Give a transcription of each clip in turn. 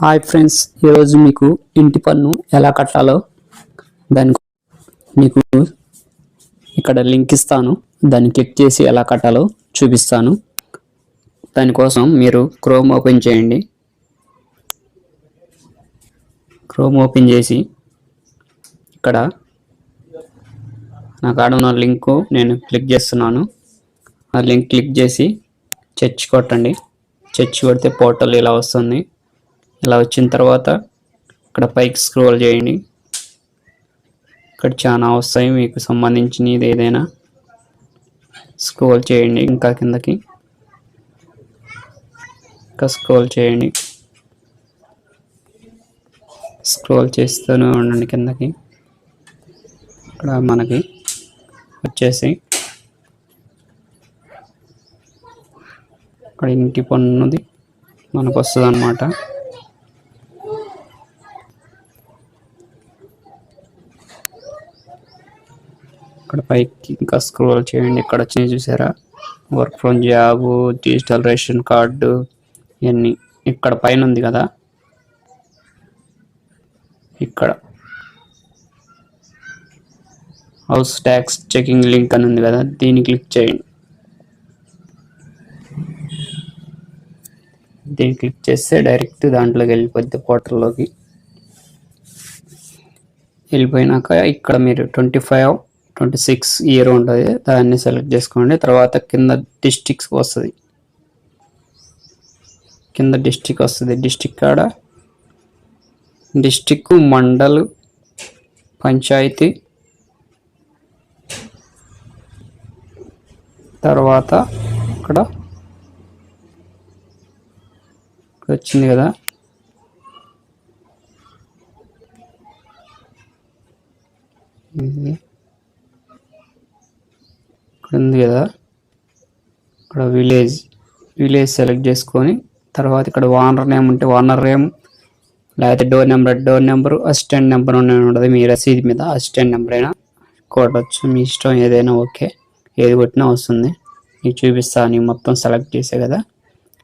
Hi friends ఈరోజు మీకు ఇంటి పన్ను ఎలా కట్టాలో దాని మీకు ఇక్కడ లింక్ ఇస్తాను. దాన్ని క్లిక్ చేసి ఎలా కట్టాలో చూపిస్తాను. దానికోసం మీరు క్రోమ్ ఓపెన్ చేయండి. క్రోమ్ ఓపెన్ చేసి ఇక్కడ నా కాడ ఉన్న లింక్ నేను క్లిక్ చేస్తున్నాను. ఆ లింక్ క్లిక్ చేసి చర్చ్ కొట్టండి. చర్చ్ కొడితే పోర్టల్ ఇలా వస్తుంది. ఇలా వచ్చిన తర్వాత ఇక్కడ పైకి స్క్రోల్ చేయండి. ఇక్కడ చాలా వస్తాయి మీకు సంబంధించినది ఏదైనా. స్క్రోల్ చేయండి ఇంకా కిందకి. ఇంకా స్క్రోల్ చేయండి. స్క్రోల్ చేస్తూనే ఉండండి కిందకి. ఇక్కడ మనకి వచ్చేసి ఇక్కడ ఇంటి పన్నుది మనకు వస్తుంది అనమాట ఇక్కడ పైకి ఇంకా స్క్రోల్ చేయండి. ఇక్కడ వచ్చినాయి చూసారా? Work from job digital ration card ఇవన్నీ. ఇక్కడ పైన ఉంది కదా? ఇక్కడ. హౌస్ ట్యాక్స్ చెకింగ్ లింక్ అని ఉంది కదా? దీన్ని క్లిక్ చేయండి. దీన్ని క్లిక్ చేస్తే డైరెక్ట్ దాంట్లోకి వెళ్ళిపోద్ది పోర్టల్లోకి. వెళ్ళిపోయినాక ఇక్కడ మీరు twenty five twenty six year ఉంటుంది దాన్ని సెలెక్ట్ చేసుకోండి. తర్వాత కింద డిస్టిక్స్ వస్తుంది. కింద డిస్టిక్ వస్తుంది. డిస్టిక్ కాడ? డిస్టిక్ మండల్ పంచాయతీ. తర్వాత ఇక్కడ వచ్చింది కదా? ఇది. ఇక్కడ ఉంది కదా. ఇక్కడ విలేజ్ విలేజ్ సెలెక్ట్ చేసుకొని తర్వాత ఇక్కడ వానర్ నేమ్ ఉంటే వానర్ నేమ్ లేకపోతే door number door number assistant number ఉండదు మీ రసీదు మీద అసిస్టెంట్ నెంబర్ అయినా కొట్టచ్చు. మీ ఇష్టం ఏదైనా ఓకే. ఏది కొట్టినా వస్తుంది. నీకు చూపిస్తాను నీకు మొత్తం సెలెక్ట్ చేసే కదా.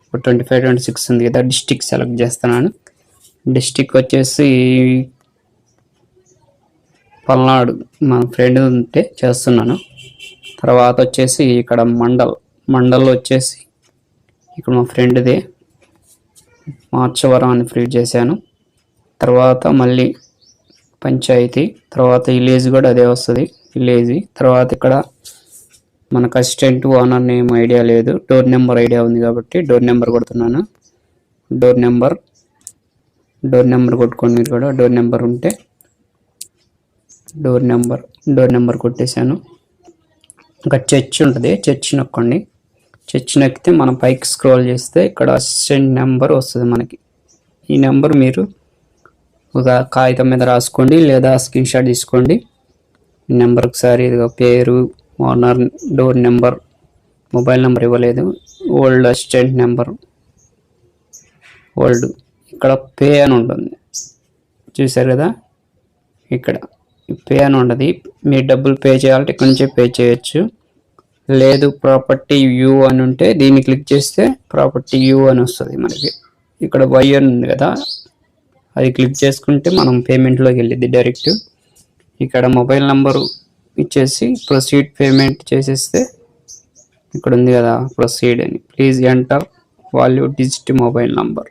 ఇప్పుడు ట్వంటీ ఫైవ్ ట్వంటీ సిక్స్ ఉంది కదా డిస్టిక్ సెలెక్ట్ చేస్తున్నాను. డిస్టిక్ వచ్చేసి పల్నాడు. మన ఫ్రెండ్ ఉంటే చేస్తున్నాను. తర్వాత వచ్చేసి ఇక్కడ మండల్ మండల్ వచ్చేసి ఇక్కడ మా ఫ్రెండ్దే. మార్చవరం అని ఫ్రీ చేశాను. తర్వాత మళ్ళీ పంచాయతీ తర్వాత విలేజ్ కూడా అదే వస్తుంది విలేజ్. తర్వాత ఇక్కడ మనకు అసిస్టెంట్ ఓనర్ నేమ్ ఐడియా లేదు డోర్ నెంబర్ ఐడియా ఉంది కాబట్టి డోర్ నెంబర్ కొడుతున్నాను. డోర్ నెంబర్ డోర్ నెంబర్ కొట్టుకోండి మీరు కూడా డోర్ నెంబర్ ఉంటే డోర్ నెంబర్ డోర్ నెంబర్ కొట్టేశాను. ఇంకా చర్చ్ ఉంటుంది చర్చ్ నొక్కండి. చర్చ్ నొక్కితే మనం పైకి స్క్రోల్ చేస్తే ఇక్కడ అసిస్టెంట్ నెంబర్ వస్తుంది మనకి. ఈ నెంబర్ మీరు ఒక కాగితం మీద రాసుకోండి లేదా స్క్రీన్ షాట్ తీసుకోండి. ఈ నెంబర్ ఒకసారి ఇదిగో పేరు owner door number mobile number ఇవ్వలేదు. Old assistant number. ఓల్డ్. ఇక్కడ పే అని ఉంటుంది. చూసారు కదా? ఇక్కడ. పే అని ఉండదు. మీరు డబ్బులు పే చేయాలంటే ఇక్కడ నుంచే పే చేయొచ్చు. లేదు ప్రాపర్టీ వ్యూ అని ఉంటే దీన్ని క్లిక్ చేస్తే ప్రాపర్టీ వ్యూ అని వస్తుంది మనకి. ఇక్కడ వై అని ఉంది కదా. అది క్లిక్ చేసుకుంటే మనం పేమెంట్లోకి వెళ్ళిద్ది డైరెక్ట్ ఇక్కడ మొబైల్ నెంబరు ఇచ్చేసి ప్రొసీడ్ పేమెంట్ చేసేస్తే ఇక్కడ ఉంది కదా ప్రొసీడ్ అని. Please enter value digit mobile number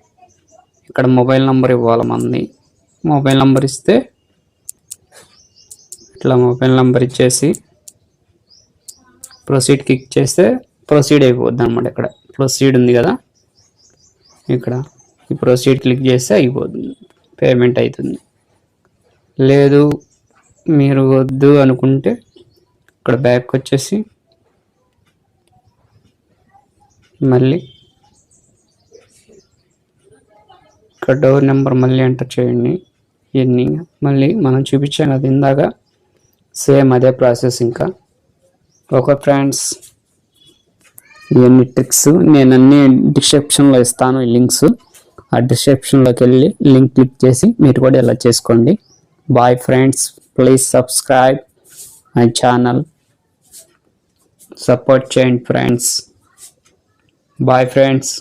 ఇక్కడ మొబైల్ నంబర్ ఇవ్వాలి మనది మొబైల్ నంబర్ ఇస్తే ఇట్లా మొబైల్ నెంబర్ ఇచ్చేసి ప్రొసీడ్ క్లిక్ చేస్తే ప్రొసీడ్ అయిపోద్ది అనమాట ఇక్కడ. ప్రొసీడ్ ఉంది కదా. ఇక్కడ ఈ ప్రొసీడ్ క్లిక్ చేస్తే అయిపోతుంది. పేమెంట్ అవుతుంది లేదు మీరు వద్దు అనుకుంటే ఇక్కడ బ్యాక్ వచ్చేసి మళ్ళీ ఇక్కడ డోర్ నెంబర్ మళ్ళీ ఎంటర్ చేయండి. ఇవన్నీ మళ్ళీ మనం చూపించాం కదా ఇందాక. సేమ్ అదే ప్రాసెస్ ఇంకా. ఓకే ఫ్రెండ్స్ ఇవన్నీ ట్రిక్స్. నేను అన్ని డిస్క్రిప్షన్లో ఇస్తాను ఈ లింక్స్. ఆ డిస్క్రిప్షన్లోకి వెళ్ళి లింక్ క్లిక్ చేసి మీరు కూడా ఇలా చేసుకోండి. Bye friends please subscribe my channel. Support చేయండి ఫ్రెండ్స్. Bye friends.